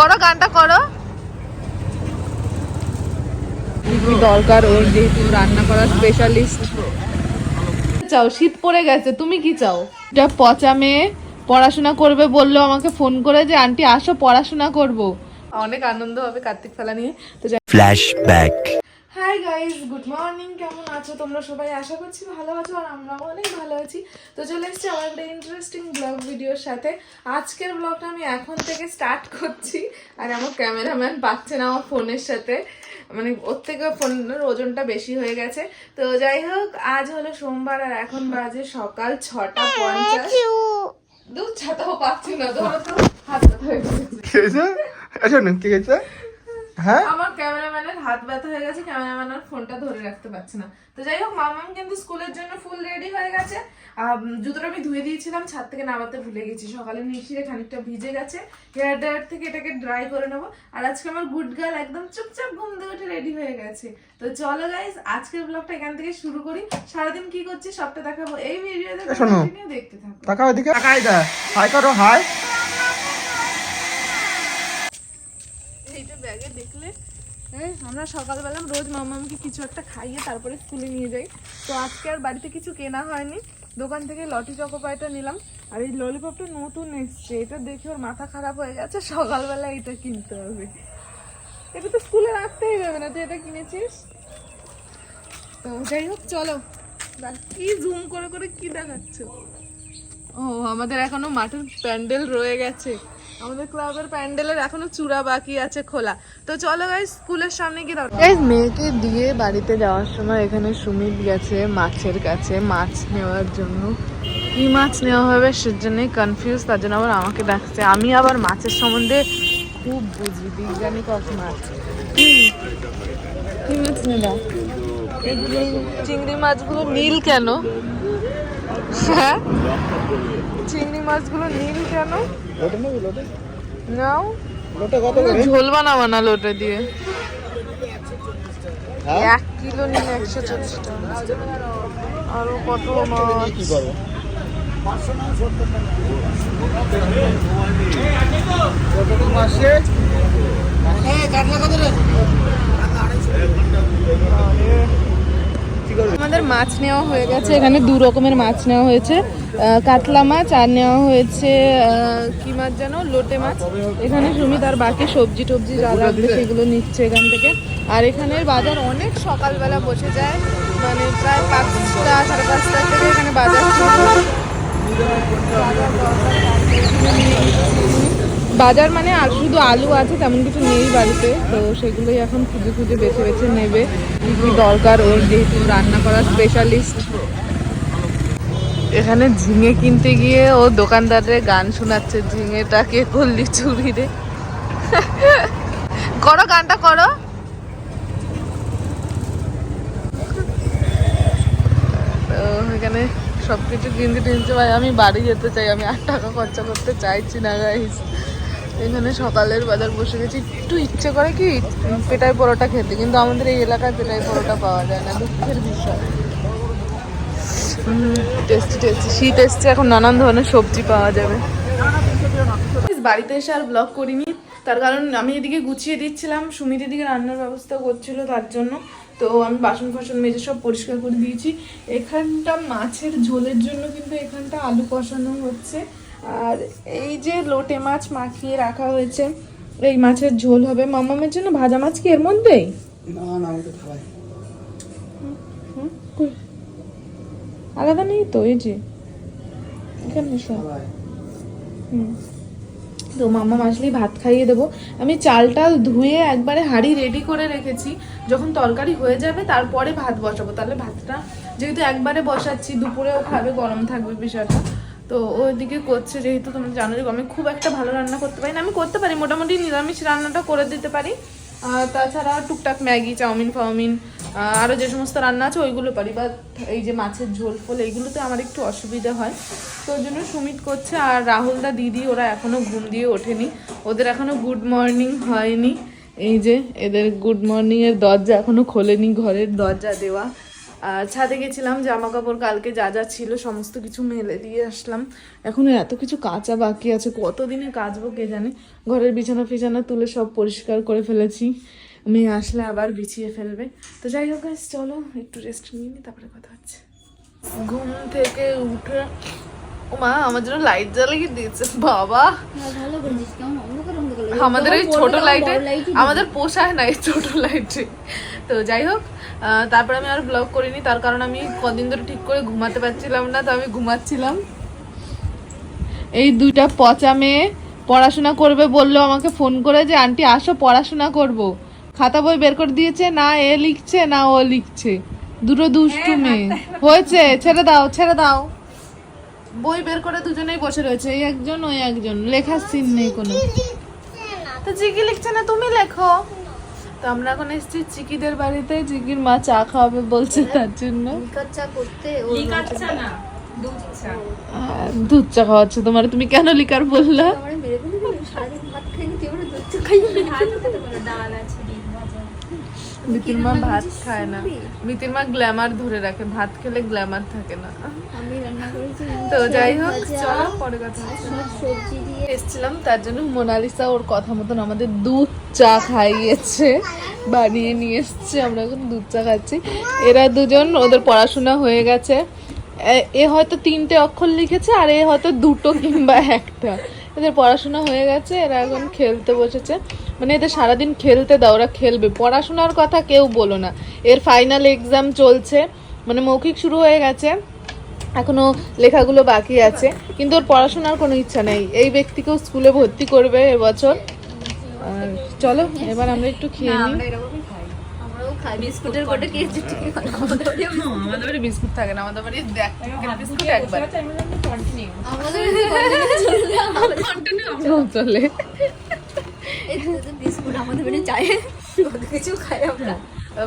করো গানটা করো। দরকার ওর যেহেতু রান্না করার স্পেশালিস্ট চাও শীত পড়ে গেছে তুমি কি চাও? এটা পচা মেয়ে পড়াশোনা করবে বলল আমাকে ফোন করে যে আন্টি আসো পড়াশোনা করব। অনেক আনন্দ হবে কার্তিক ফেলা নিয়ে। তো Flashback. Hi guys good morning কেমন আছো? তোমরা সবাই আশা করছি ভালো আছো আর আমরাও অনেক ভালো আছি। তো চলে এসেছি আমার একটা ইন্টারেস্টিং ব্লগ ভিডিওর সাথে। আজকের ব্লগটা আমি এখন থেকে স্টার্ট করছি। আর আমার ক্যামেরাম্যান পাচ্ছে না আমার ফোনের সাথে। মানে ওর থেকে ফোনের ওজনটা বেশি হয়ে গেছে। তো যাই হোক, আজ হলো সোমবার আর এখন বাজে সকাল ছটা পঞ্চাশ। দু ছাতাও পাচ্ছি না, ধরো তো। হাত ব্যথা হয়ে গেছে হ্যাঁ? আমার ক্যামেরাম্যানের হাত ব্যথা হয়ে গেছে ক্যামেরাম্যান আর ফোনটা ধরে রাখতে পারছে না। তো যাই হোক মামাম কিন্তু স্কুলের জন্য ফুল রেডি হয়ে গেছে। জুতোটা আমি ধুয়ে দিয়েছিলাম ছাদ থেকে নামাতে ভুলে গেছি। সকালে নিশিরে খানিকটা ভিজে গেছে। হেয়ার ড্রায়ার থেকে এটাকে ড্রাই করে নেব। আর আজকে আমার গুড গার্ল একদম চুপচাপ ঘুম থেকে উঠে রেডি হয়ে গেছে। তো চলো গাইস আজকের ব্লগটা এখান থেকে শুরু করি। সারাদিন কি করছি সবটা দেখাবো। এই ভিডিওতে দেখতে থাকো। তাকাও এদিকে। তাকাই দা হাই করো হাই দেখলে হ্যাঁ আমরা সকালবেলা রোজ মামামকে কিছু একটা খাইয়ে তারপরে স্কুলে নিয়ে যাই। তো আজকে আর বাড়িতে কিছু কেনা হয়নি। দোকান থেকে লটি চকোপাইটা নিলাম। আর এই ললিপপটা নতুন এসছে। এটা দেখে ওর মাথা খারাপ হয়ে গেছে। সকালবেলা এটা কিনতে হবে। এটা তো স্কুলে রাখতেই যাবে না। তুই এটা কিনেছিস? তো যাই হোক, চলো। কি জুম করে করে কি দেখাচ্ছ? ও, আমাদের এখনও মাঠের প্যান্ডেল রয়ে গেছে। আমাদের ক্লাবের প্যান্ডেলের এখনও চূড়া বাকি আছে খোলা। তো চলো গাই স্কুলের সামনে গিয়ে গাইস মেয়েকে দিয়ে বাড়িতে যাওয়ার সময় এখানে সুমিত গেছে মাছের কাছে। মাছ নেওয়ার জন্য। কি মাছ নেওয়া হবে সে সেজন্যই কনফিউজ তার জন্য আবার আমাকে ডাকছে। আমি আবার মাছের সম্বন্ধে খুব বুঝি, বিজ্ঞানী কত মাছ। কি মাছ নেবা? চিংড়ি মাছগুলো নীল কেন? হ্যাঁ? চিংড়ি মাছগুলো নীল কেন? নাও। ঝোল বানাবো না লোটে দিয়ে? হ্যাঁ? এক কিলো নিলে একশো চল্লিশ টাকা। আরও কত মাছ? কি করব? মাসে আমাদের মাছ নেওয়া হয়ে গেছে। এখানে দু রকমের মাছ নেওয়া হয়েছে। কাতলা মাছ আর নেওয়া হয়েছে কি মাছ যেন? লোটে মাছ। এখানে সুমিত আর বাকি সবজি টবজি যা লাগবে সেগুলো নিচ্ছে এখান থেকে। আর এখানের বাজার অনেক সকালবেলা বসে যায়। মানে প্রায় পাঁচটা, সাড়ে পাঁচটা থেকে এখানে বাজার। বাজার মানে আর শুধু আলু আছে, তেমন কিছু নেই বাড়িতে। তো সেগুলোই এখন খুঁজে খুঁজে বেছে বেছে নেবে। কি দরকার ওর যেহেতু রান্না করার স্পেশালিস্ট এখানে ঝিঙে কিনতে গিয়ে ও দোকানদারের গান শোনাচ্ছে ঝিঙেটাকে করলি চুরি রে? করো গানটা, করো। তো এখানে সবকিছু কিনতে টিনতে ভাই, আমি বাড়ি যেতে চাই, আমি আট টাকা খরচা করতে চাইছি না গাইস এখানে সকালের বাজার বসে গেছি। একটু ইচ্ছে করে কি পেটাই পরোটা খেতে, কিন্তু আমাদের এই এলাকায় পেটাই পরোটা পাওয়া যায় না, দুঃখের বিষয়। টেস্টি টেস্টি শীত এসছে, এখন নানান ধরনের সবজি পাওয়া যাবে। বাড়িতে এসে আর ব্লগ করিনি। তার কারণ আমি এদিকে গুছিয়ে দিচ্ছিলাম, সুমিত এদিকে রান্নার ব্যবস্থা করছিল তার জন্য। তো আমি বাসন ফাসন মেজে সব পরিষ্কার করে দিয়েছি। এখানটা মাছের ঝোলের জন্য কিন্তু এখানটা আলু কষানো হচ্ছে। আর এই যে লোটে মাছ মাখিয়ে রাখা হয়েছে এই মাছের ঝোল হবে মামামের জন্য ভাজা মাছ কি এর মধ্যেই? না না? আলাদা নেই তো এই যে। এখানে সব। হুম। তো মামা আসলেই ভাত খাইয়ে দেবো। আমি চাল টাল ধুয়ে একবারে হাঁড়ি রেডি করে রেখেছি। যখন তরকারি হয়ে যাবে তারপরে ভাত বসাবো। তাহলে ভাতটা যেহেতু একবারে বসাচ্ছি দুপুরেও খাবে গরম থাকবে বিষয়টা। তো ওইদিকে করছে, যেহেতু তোমরা জানো যে আমি খুব একটা ভালো রান্না করতে পারি না। আমি করতে পারি, মোটামুটি নিরামিষ রান্নাটা করে দিতে পারি। তাছাড়া টুকটাক ম্যাগি, চাউমিন, ফাউমিন আরও যে সমস্ত রান্না আছে ওইগুলো পারি। বা এই যে মাছের ঝোল, ফোল, এইগুলোতে আমার একটু অসুবিধা হয়। তো ওই জন্য সুমিত করছে আর রাহুলদা দিদি, ওরা এখনও ঘুম দিয়ে ওঠেনি। ওদের এখনও গুড মর্নিং হয়নি। এই যে এদের গুড মর্নিংয়ের দরজা এখনও খোলেনি, ঘরের দরজা দেওয়া। ছাদে গেছিলাম জামা কাপড় কালকে যা যা ছিল সমস্ত কিছু মেলে দিয়ে আসলাম। এখন এত কিছু কাঁচা বাকি আছে কতদিনে কাচবো কে জানে? ঘরের বিছানা ফিছানা তুলে সব পরিষ্কার করে ফেলেছি। মেয়ে আসলে আবার বিছিয়ে ফেলবে। তো যাই হোক চলো একটু রেস্ট নিয়ে নিই তারপরে কথা হচ্ছে। ঘুম থেকে উঠে ও মা আমার জন্য লাইট জ্বালিয়ে দিয়েছে বাবা। আমাদের এই ছোট লাইটে আমাদের পোষায় না এই ছোট লাইটে তো যাই হোক তারপরে আমি আর ব্লগ করিনি তার কারণ আমি কদিন ধরে ঠিক করে ঘুমাতে পারছিলাম না তো আমি ঘুমাচ্ছিলাম। এই দুইটা পচা মেয়ে পড়াশোনা করবে বলল আমাকে ফোন করে যে আন্টি আসো পড়াশোনা করব। খাতা বই বের করে দিয়েছে না এ লিখছে না ও লিখছে। দুটো দুষ্টু মেয়ে। হয়েছে ছেড়ে দাও ছেড়ে দাও। বই বের করে দুজনেই বসে রয়েছে এই একজন ওই একজন লেখার সিন নেই কোনো। তো চিকি লিখছে না তুমি লেখো। তো আমরা এখন এসেছি চিকিদের বাড়িতে চিকির মা চা খাওয়াবে বলছে তার জন্য। চা করতে আর দুধ চা। খাওয়াচ্ছে তোমার। তুমি কেন লিকার বললা? সারাদিন ভাত খাইনি ডাল আছে। মিতির মা ভাত খায় না। মিতির মা গ্ল্যামার ধরে রাখে ভাত খেলে গ্ল্যামার থাকে না। আমি রান্না করেছি। তো যাই হোক ভাজা, চলো পরে কথা সবজি দিয়ে এসছিলাম তার জন্য মোনালিসা ওর কথা মতন আমাদের দুধ চা খাইয়েছে বানিয়ে নিয়ে এসছে আমরা এখন দুধ চা খাচ্ছি। এরা দুজন ওদের পড়াশোনা হয়ে গেছে। এ হয়তো তিনটে অক্ষর লিখেছে আর এ হয়তো দুটো কিংবা একটা। এদের পড়াশোনা হয়ে গেছে এরা এখন খেলতে বসেছে। মানে এদের সারাদিন খেলতে দাও ওরা খেলবে। পড়াশোনার কথা কেউ বলো না। এর ফাইনাল এক্সাম চলছে। মানে মৌখিক শুরু হয়ে গেছে। এখনও লেখাগুলো বাকি আছে। কিন্তু ওর পড়াশোনার কোনো ইচ্ছা নেই। এই ব্যক্তিকেও স্কুলে ভর্তি করবে এবছর আর চলো এবার আমরা একটু খেয়ে নিই। বিস্কুটের কোটে ঠিক আমাদের আমাদের বাড়ি বিস্কুট থাকে না আমাদের বাড়ি বিস্কুট একবার। চলে বিস্কুট আমাদের বাড়ি চাই কিছু খাই আমরা।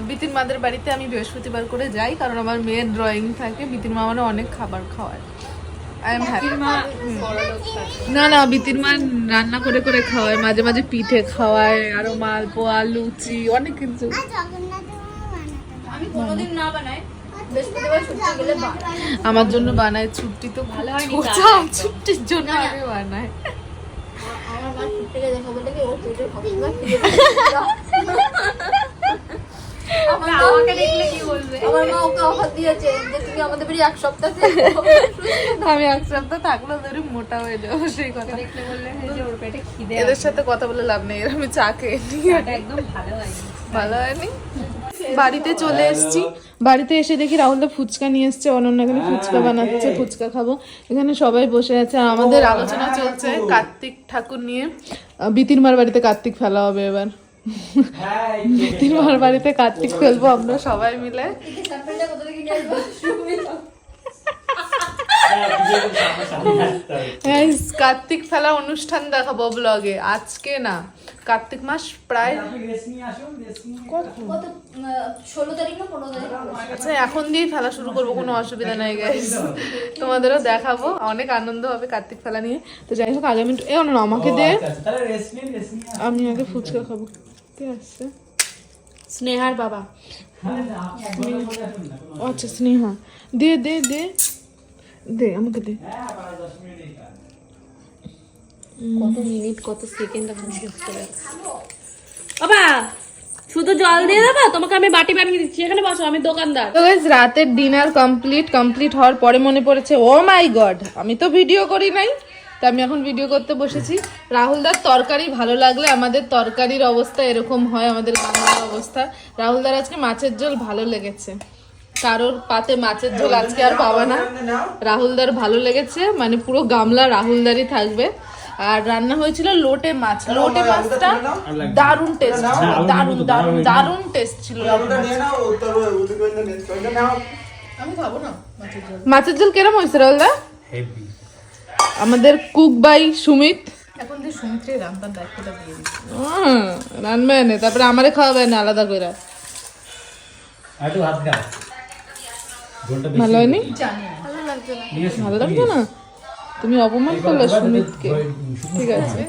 বিতিন মাদের বাড়িতে আমি বৃহস্পতিবার করে যাই কারণ আমার মেয়ের ড্রয়িং থাকে বিতিন মা মানে অনেক খাবার খাওয়ায়। আই এম হ্যাপি না না বিতির মা রান্না করে করে খাওয়ায় মাঝে মাঝে পিঠে খাওয়ায় আরও মালপোয়া লুচি অনেক কিছু। আমি কোনোদিন না আমার জন্য বানায় ছুটি তো ভালো হয় ছুটির জন্য আমি বানাই। আমার মা দেখা বলে কি ওর পেটে সবসময় আমি এক সপ্তাহ থাকলেও ধরে মোটা হয়ে যাব সেই কথা। দেখলে বললে যে ওর পেটে খিদে এদের সাথে কথা বলে লাভ নেই আমি চা খেয়ে একদম ভালো হয়নি। ভালো হয়নি? বাড়িতে চলে এসেছি। বাড়িতে এসে দেখি রাহুলদা ফুচকা নিয়ে এসছে অনন্য এখানে ফুচকা বানাচ্ছে ফুচকা খাব। এখানে সবাই বসে আছে আমাদের আলোচনা চলছে। কার্তিক ঠাকুর নিয়ে। আহ, বিতির মার বাড়িতে কার্তিক ফেলা হবে এবার। বিতির মার বাড়িতে কার্তিক ফেলব আমরা সবাই মিলে? Guys, কার্তিক ফেলা অনুষ্ঠান দেখাবো ব্লগে আজকে না কার্তিক মাস প্রায় আচ্ছা এখন দিয়েই ফেলা শুরু করব কোনো অসুবিধা নাই গাইস তোমাদেরও দেখাবো। অনেক আনন্দ হবে কার্তিক ফেলা নিয়ে। তো যাই হোক আগামী এ না আমাকে দে। আমি আগে ফুচকা খাব। কে আসছে? স্নেহার বাবা। আচ্ছা স্নেহা। দে দে দে। দে আমাকে দে। কত মিনিট কত সেকেন্ড এখন বাবা শুধু জল দিয়ে দেবা? তোমাকে আমি বাটি বানিয়ে দিচ্ছি। এখানে বসো আমি দোকানদার। তো গাইস রাতের ডিনার কমপ্লিট কমপ্লিট হওয়ার পরে মনে পড়েছে ও মাই গড আমি তো ভিডিও করি নাই। তা আমি এখন ভিডিও করতে বসেছি। রাহুলদার তরকারি ভালো লাগলে আমাদের তরকারির অবস্থা এরকম হয় আমাদের বাংলার অবস্থা। রাহুলদার আজকে মাছের ঝোল ভালো লেগেছে। কারোর পাতে মাছের ঝোল আজকে আর পাবা না। রাহুলদার ভালো লেগেছে মানে পুরো গামলা রাহুলদারই থাকবে। আর রান্না হয়েছিল লোটে মাছ। লোটে মাছটা দারুণ টেস্ট ছিল দারুণ দারুণ। দারুণ টেস্ট ছিল আমি খাব না মাছের ঝোল। কেরম হয়েছে রাহুলদা আমাদের কুক বাই সুমিত। এখন যে সুমিত্রে রান্নার দায়িত্বটা দিয়ে দিচ্ছি। রান্না এনে তারপরে আমারে খাওয়াবে না আলাদা করে। ভালো হয়নি? ভালো লাগছে না। তুমি অপমান করলে সুমিতকে। ঠিক আছে।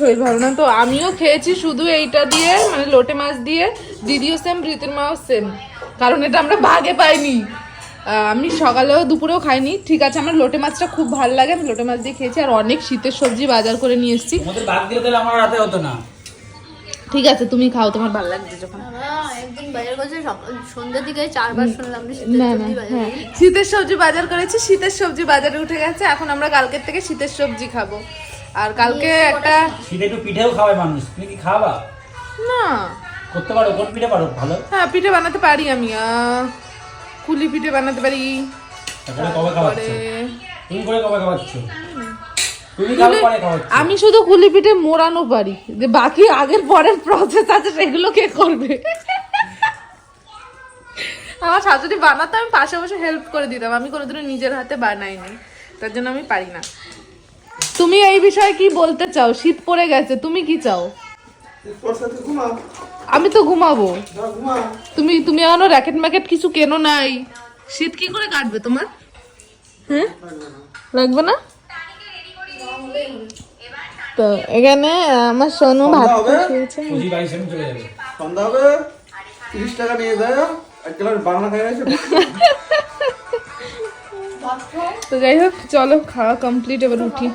শরীর ভালো না তো আমিও খেয়েছি শুধু এইটা দিয়ে মানে লোটে মাছ দিয়ে দিদিও সেম প্রীতির মাও সেম কারণ এটা আমরা ভাগে পাইনি। আমি সকালেও দুপুরেও খাইনি। ঠিক আছে আমার লোটে মাছটা খুব ভালো লাগে। আমি লোটে মাছ দিয়ে খেয়েছি আর অনেক শীতের সবজি বাজার করে নিয়ে এসেছি। তোমাদের বাদ দিলে তাহলে আমার রাতে হতো না। ঠিক আছে তুমি খাও তোমার ভালো যখন। শীতের সবজি বাজার। হ্যাঁ। শীতের সবজি বাজার করেছি শীতের সবজি বাজারে উঠে গেছে। এখন আমরা কালকের থেকে শীতের সবজি খাব। আর কালকে একটা শীতে একটু পিঠেও খাওয়ায় মানুষ। তুমি কি খাওয়াবা না। করতে পারো কোন পিঠে পারো? ভালো? হ্যাঁ পিঠে বানাতে পারি আমি। কুলি পিঠে বানাতে পারি। আমি শুধু কুলি পিঠে মোড়ানো পারি। যে বাকি আগের পরের প্রসেস আছে সেগুলো কে করবে? আমার শাশুড়ি বানাতো আমি পাশে বসে হেল্প করে দিতাম। আমি কোনোদিনও নিজের হাতে বানাইনি। তার জন্য আমি পারি না। তুমি এই বিষয়ে কি বলতে চাও? শীত পড়ে গেছে তুমি কি চাও? আমি তো ঘুমাবো। তুমি তুমি এখনও র্যাকেট ম্যাকেট কিছু কেনো নাই। শীত কি করে কাটবে তোমার? হ্যাঁ? লাগবে না? তো এখানে আমার সোনু ভাত খেয়েছে। সন্ধ্যা হবে? তিরিশ টাকা নিয়ে যায় তো যাই হোক চলো খাওয়া কমপ্লিট এবার উঠি।